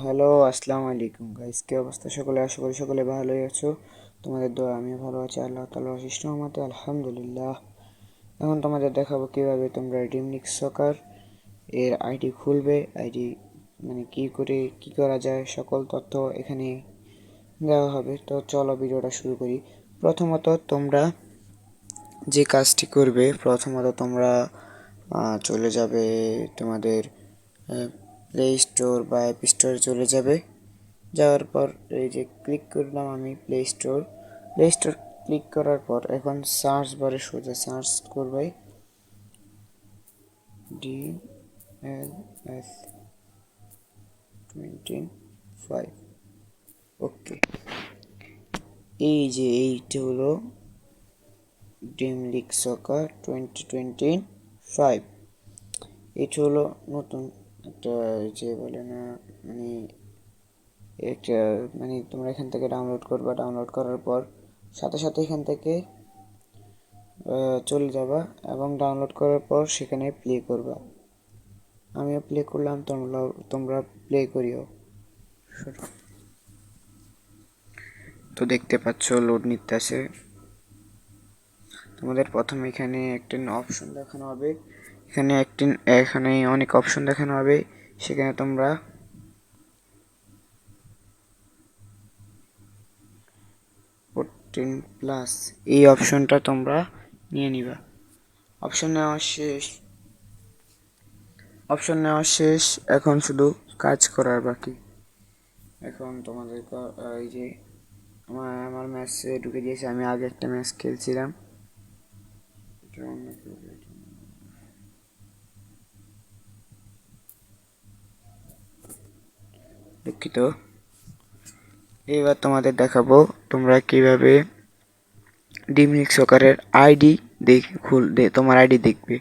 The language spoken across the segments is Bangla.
হ্যালো, আসসালামু আলাইকুম। গাইস, কি অবস্থা? সকলে, আশা করি সকলে ভালোই আছো। তোমাদের দোয়া আমি ভালো আছি। আল্লাহ তাআলার অশেষ রহমতে, আলহামদুলিল্লাহ। এখন তোমাদের দেখাবো কীভাবে তোমরা ডিমনিক সকার এর আইডি খুলবে, আইডি মানে কি করে, কি করা যায়, সকল তথ্য এখানে দেওয়া হবে। তো চলো ভিডিওটা শুরু করি। প্রথমত তোমরা যে কাজটি করবে, প্রথমত তোমরা চলে যাবে তোমাদের প্লে স্টোর বা অ্যাপ স্টোরে চলে যাবে। যাওয়ার পর এই যে ক্লিক করলাম আমি play store play store click করার পর এখন সার্চ বারে সোজা সার্চ করবে। D L S twenty five okay এই যে এইটা হলো dream league soccer twenty twenty five এটা হলো নতুন একটা যে বলে না মানে একটা মানে তোমরা এখান থেকে ডাউনলোড করবা ডাউনলোড করার পর সাথে সাথে এখান থেকে চলে যাবা এবং ডাউনলোড করার পর সেখানে প্লে করবা। আমিও প্লে করলাম, তোমরা তোমরা প্লে করিও। তো দেখতে পাচ্ছ লোড নিতে আসে তোমাদের প্রথমে এখানে একটা অপশন দেখানো হবে। এখানে একটি, এখানে অনেক অপশন দেখানো হবে। সেখানে তোমরা প্লাস এই অপশনটা তোমরা নিয়ে নিবা। অপশন নেওয়া শেষ। অপশন নেওয়া শেষ। এখন শুধু কাজ করার বাকি। এখন তোমাদের এই যে আমার আমার ম্যাচে ঢুকে দিয়েছে আমি আগে একটা ম্যাচ খেলছিলাম এটা অন্য কেউ এটা। দুঃখিত। এবার তোমাদের দেখাবো তোমরা কীভাবে ডিমনিক সকারের আইডি দেখ খুল তোমার আইডি দেখবে।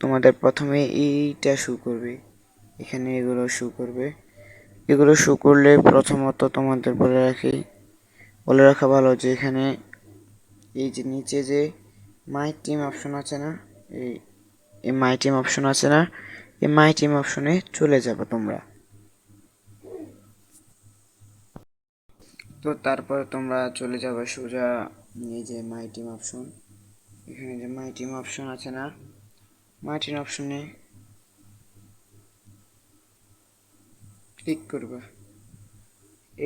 তোমাদের প্রথমে এইটা শু করবে। এখানে এগুলো শু করবে। এগুলো শু করলে প্রথমত তোমাদের বলে রাখি, বলে রাখা ভালো যে এখানে এই যে নিচে যে মাই টিম অপশন আছে না, এই মাই টিম অপশন আছে না এই মাই টিম অপশনে চলে যাবে তোমরা। তো তারপরে তোমরা চলে যাবে সোজা এই যে মাই টিম অপশন। এখানে যে মাই টিম অপশন আছে না, মাই টিম অপশনে ক্লিক করবে।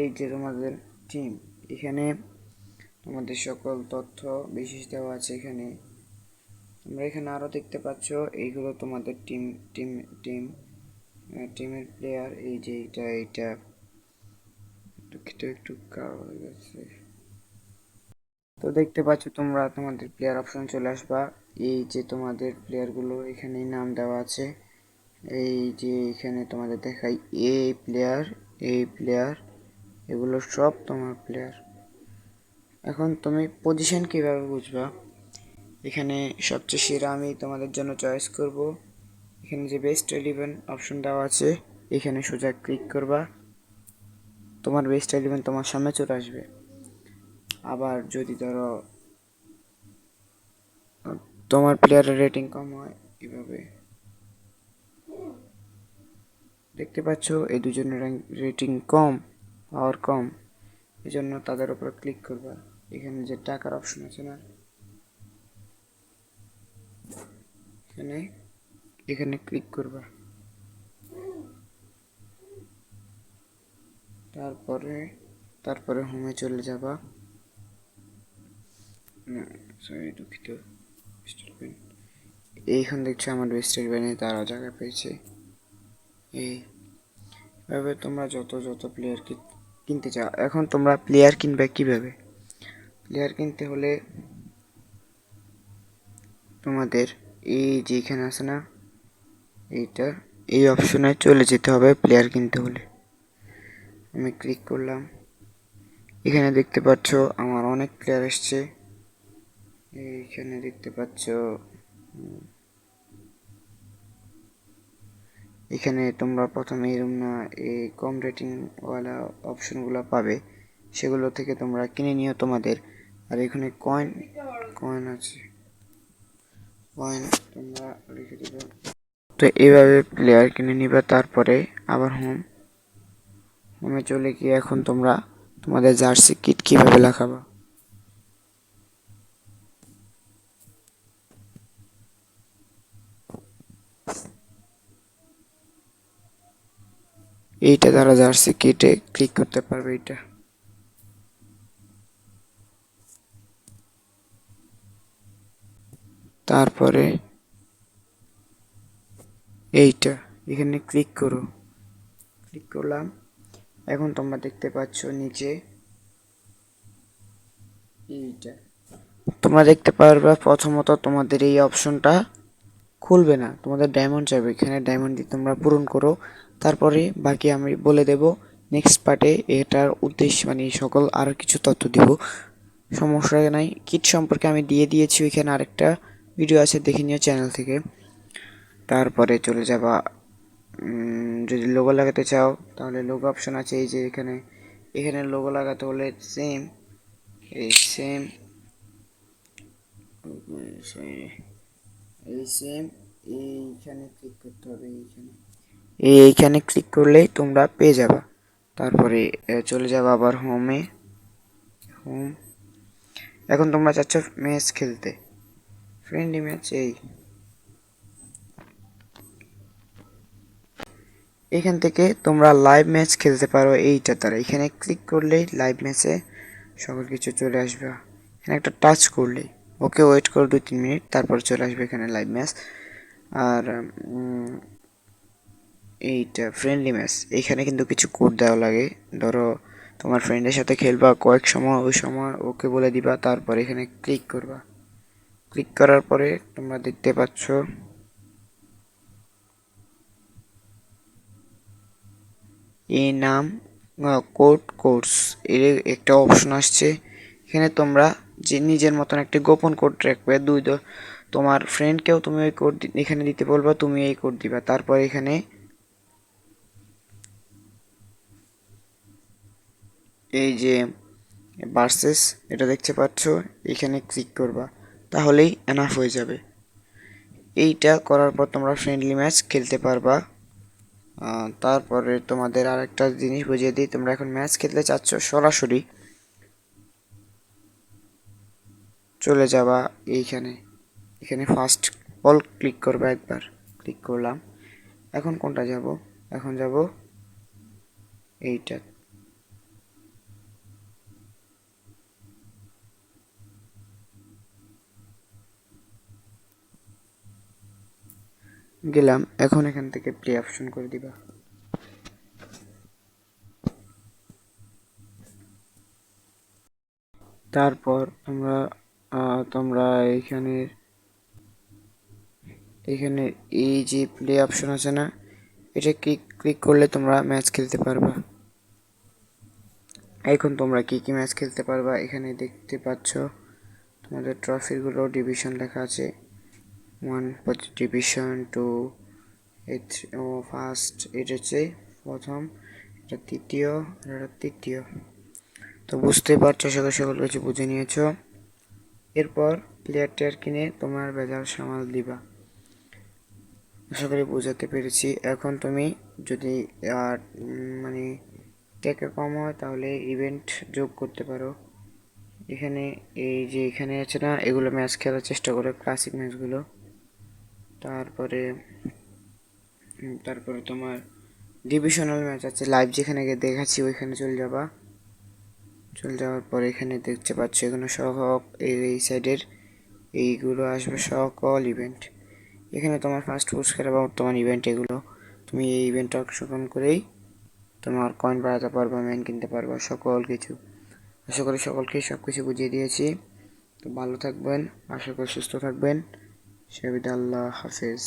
এই যে তোমাদের টিম, এখানে তোমাদের সকল তথ্য বিশেষ দেওয়া আছে এখানে। তোমরা এখানে আরও দেখতে পাচ্ছ, এইগুলো তোমাদের টিম টিম টিম টিমের প্লেয়ার এই যে এইটা এইটা। দুঃখিত একটু কালো হয়ে গেছে। তো দেখতে পাচ্ছ তোমরা, তোমাদের প্লেয়ার অপশন চলে আসবা। এই যে তোমাদের প্লেয়ারগুলো এখানে নাম দেওয়া আছে। এই যে এখানে তোমাদের দেখাই এ প্লেয়ার এই প্লেয়ার এগুলো সব তোমার প্লেয়ার এখন তুমি পজিশন কীভাবে বুঝবা? এখানে সবচেয়ে সেরা আমি তোমাদের জন্য চয়েস করব। এখানে যে বেস্ট ইলেভেন অপশন দেওয়া আছে, এখানে সোজা ক্লিক করবা। তোমার বেস্ট ইলেভেন তোমার সামনে চলে আসবে। আবার যদি ধরো, তোমার প্লেয়ারের রেটিং কম হয়, এভাবে। দেখতে পাচ্ছ, এই দুজনের রেটিং কম পাওয়ার কম। এই জন্য তাদের উপর ক্লিক করবা। এখানে যে টাকার অপশন আছে না এখানে এখানে ক্লিক করবা। তারপরে তারপরে হোমে চলে যাবা। সরি দুঃখিত এইখান দেখছ আমার স্টিল পেনে তারা জায়গা পেয়েছে। এই, এভাবে তোমরা যত যত প্লেয়ার কিনতে চাও, এখন তোমরা প্লেয়ার কিনবে কীভাবে? প্লেয়ার কিনতে হলে তোমাদের এই যে এখানে আছে না, এইটা, এই অপশনে চলে যেতে হবে প্লেয়ার কিনতে হলে। আমি ক্লিক করলাম। এখানে দেখতে পাচ্ছ আমার অনেক প্লেয়ার এসছে। এইখানে দেখতে পাচ্ছ এখানে তোমরা প্রথমে এরম না, এই কম রেটিং ওয়ালা অপশনগুলো পাবে। সেগুলো থেকে তোমরা কিনে নিও তোমাদের। আর এখানে কয়েন কয়েন আছে। কয়েন তোমরা রেখে দেবে। তো এইভাবে প্লেয়ার কিনে নিবে, তারপরে আবার হোম হোমে চলে গিয়ে এখন তোমরা তোমাদের জার্সি কিট কীভাবে লাগাবা? এইটা তারা জার্সি কিটে ক্লিক করতে পারবে এইটা। তারপরে এইটা। এখানে ক্লিক করো। ক্লিক করলাম। এখন তোমরা দেখতে পাচ্ছ নিচে এইটা। তোমরা দেখতে পারবে প্রথমত তোমাদের এই অপশনটা খুলবে না। তোমাদের ডায়মন্ড যাবে এখানে ডায়মন্ড দিয়ে তোমরা পূরণ করো। তারপরে বাকি আমি বলে দেব নেক্সট পার্টে এটার উদ্দেশ্য মানে সকল আর কিছু তথ্য দিব। সমস্যা নাই। কিট সম্পর্কে আমি দিয়ে দিয়েছি। ওইখানে আরেকটা ভিডিও আছে, দেখে নিও চ্যানেল থেকে। তারপরে চলে যাবা যদি লোগো লাগাতে চাও, তাহলে লোগো অপশন আছে, এই যে এখানে। এখানে লোগো লাগাতে হলে সেম এই সেম এই সেম এইখানে ক্লিক করতে হবে, এইখানে। এই এইখানে ক্লিক করলেই তোমরা পেয়ে যাবা। তারপরে চলে যাবা আবার হোমে হোম এখন তোমরা চাচ্ছ ম্যাচ খেলতে। ফ্রেন্ডলি ম্যাচ এই। এখান থেকে তোমরা লাইভ ম্যাচ খেলতে পারো এইটা দ্বারা। এখানে ক্লিক করলেই লাইভ ম্যাচে সকল কিছু চলে আসবে। এখানে একটা টাচ করলেই ওকে ওয়েট করো দুই, তিন মিনিট তারপর চলে আসবে এখানে লাইভ ম্যাচ আর এইটা ফ্রেন্ডলি ম্যাচ এইখানে কিন্তু কিছু কোড দেওয়া লাগে। ধরো, তোমার ফ্রেন্ডের সাথে খেলবা কয়েক সময়, ওই সময় ওকে বলে দিবা, তারপর এখানে ক্লিক করবা। ক্লিক করার পরে তোমরা দেখতে পাচ্ছ। এই নাম কোড কোর্স এর একটা অপশন আসছে। এখানে তোমরা যে নিজের মতন একটি গোপন কোড রাখবে, দুই তোমার ফ্রেন্ডকেও তুমি ওই কোড এখানে দিতে বলবা, তুমি এই কোড দিবা। তারপর এখানে এই যে ভার্সেস এটা দেখতে পাচ্ছ, এখানে ক্লিক করবা। তাহলেই এনাফ হয়ে যাবে। এইটা করার পর তোমরা ফ্রেন্ডলি ম্যাচ খেলতে পারবা। তারপরে তোমাদের আরেকটা জিনিস বুঝিয়ে দিই, তোমরা এখন ম্যাচ খেলতে চাচ্ছ সরাসরি। চলে যাবা এইখানে। এখানে ফার্স্ট অল ক্লিক করবা একবার। ক্লিক করলাম। এখন কোনটা যাব? এখন যাব এইটা গেলাম। এখন এখান থেকে প্লে অপশন করে দিবা। তারপর আহ, তোমরা এখানে এখানে এই যে প্লে অপশন আছে না এটা ক্লিক ক্লিক করলে তোমরা ম্যাচ খেলতে পারবা। এখন তোমরা কি কি ম্যাচ খেলতে পারবা এখানে দেখতে পাচ্ছ তোমাদের ট্রফিগুলো ডিভিশন লেখা আছে। ওয়ান ডিভিশন টু এইট ও ফার্স্ট এটা হচ্ছে প্রথম, এটা তৃতীয় এটা তৃতীয়। তো বুঝতেই পারছ, সকল সকল কিছু বুঝে নিয়েছো। এরপর প্লেয়ার টেয়ার কিনে তোমার বেজার সামাল দিবা। আশা করি বোঝাতে পেরেছি। এখন তুমি যদি, আর মানে টাকা কম হয়, তাহলে ইভেন্ট যোগ করতে পারো। এখানে, এই যে এখানে আছে না, এগুলো ম্যাচ খেলার চেষ্টা করো ক্লাসিক ম্যাচগুলো তারপরে তারপরে তোমার ডিভিশনাল ম্যাচ আছে লাইভ যেখানে গিয়ে দেখাচ্ছি ওইখানে চলে যাবা। চলে যাওয়ার পর এখানে দেখতে পাচ্ছ এগুলো সহ এই সাইডের এইগুলো আসবে সকল ইভেন্ট এখানে তোমার ফার্স্ট পুরস্কার বা বর্তমান ইভেন্ট এগুলো। তুমি এই ইভেন্টে অংশগ্রহণ করেই তোমার কয়েন বাড়াতে পারবা ম্যান কিনতে পারবা, সকল কিছু। আশা করি সকলকে সব কিছু বুঝিয়ে দিয়েছি। তো ভালো থাকবেন, আশা করি সুস্থ থাকবেন। সেবিদা আল্লাহ হাফেজ